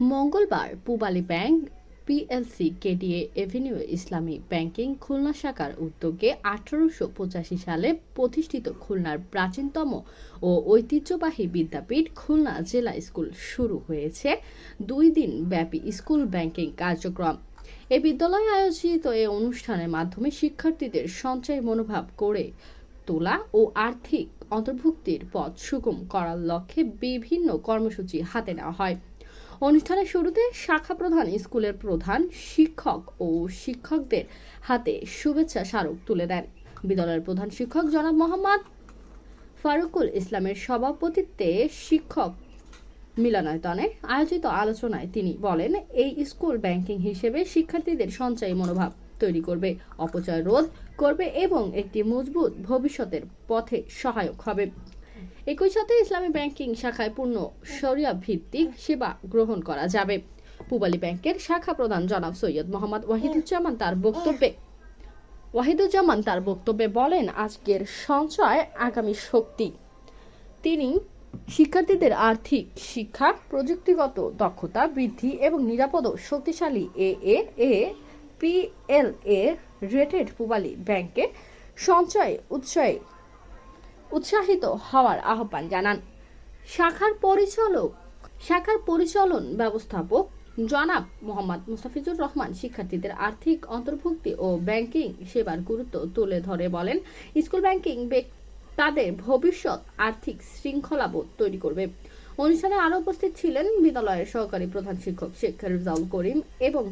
মঙ্গলবার Pubali bank, PLC, KDA avenue Islami banking Khulna শাখার উদ্যোগে আঠারোশো পঁচাশি সালে প্রতিষ্ঠিত খুলনার প্রাচীনতম ও ঐতিহ্যবাহী বিদ্যাপীঠ খুলনা জেলা স্কুল শুরু হয়েছে দুই দিন ব্যাপী স্কুল ব্যাংকিং কার্যক্রম। এই বিদ্যালয়ে আয়োজিত এই অনুষ্ঠানের মাধ্যমে শিক্ষার্থীদের সঞ্চয় মনোভাব করে তোলা ও আর্থিক অন্তর্ভুক্তির পথ সুগম করার লক্ষ্যে বিভিন্ন কর্মসূচি হাতে নেওয়া হয়। অনুষ্ঠানের শুরুতে শাখা প্রধান স্কুলের প্রধান, শিক্ষক ও শিক্ষকদের হাতে শুভেচ্ছা স্মারক তুলে দেন। বিদ্যালয়ের প্রধান শিক্ষক জনাব মোহাম্মদ ফারুকুল ইসলামের সভাপতিত্বে শিক্ষক মিলনায়তনে আয়োজিত আলোচনায় তিনি বলেন, এই স্কুল ব্যাংকিং হিসেবে শিক্ষার্থীদের সঞ্চয়ী মনোভাব তৈরি করবে, অপচয় রোধ করবে এবং একটি মজবুত ভবিষ্যতের পথে সহায়ক হবে। একই সাথে ইসলামী ব্যাংকিং শাখায় পূর্ণ শরিয়া ভিত্তিক সেবা গ্রহণ করা যাবে। পূবালী ব্যাংকের শাখা প্রধান জনাব সৈয়দ মোহাম্মদ ওয়াহিদুজ্জামান তার বক্তব্যে ওয়াহিদুজ্জামান তার বক্তব্যে বলেন, আজকের সঞ্চয় আগামী শক্তি। তিনি শিক্ষার্থীদের আর্থিক শিক্ষা, প্রযুক্তিগত দক্ষতা বৃদ্ধি এবং নিরাপদ শক্তিশালী A A A PL A, rated Pubali ব্যাংকে সঞ্চয় উৎসয়ে উৎসাহিত হওয়ার আহ্বান জানান। শাখার পরিচালক শাখার পরিচালন ব্যবস্থাপক জনাব মোহাম্মদ মুস্তাফিজুর রহমান শিক্ষার্থীদের আর্থিক অন্তর্ভুক্তি ও ব্যাংকিং সেবার গুরুত্ব তুলে ধরে বলেন, স্কুল ব্যাংকিং তাদের ভবিষ্যৎ আর্থিক শৃঙ্খলাবোধ তৈরি করবে। অনুষ্ঠানে আরও উপস্থিত ছিলেন বিদ্যালয়ের সহকারী প্রধান শিক্ষক শেখ রেজাউল করিম এবং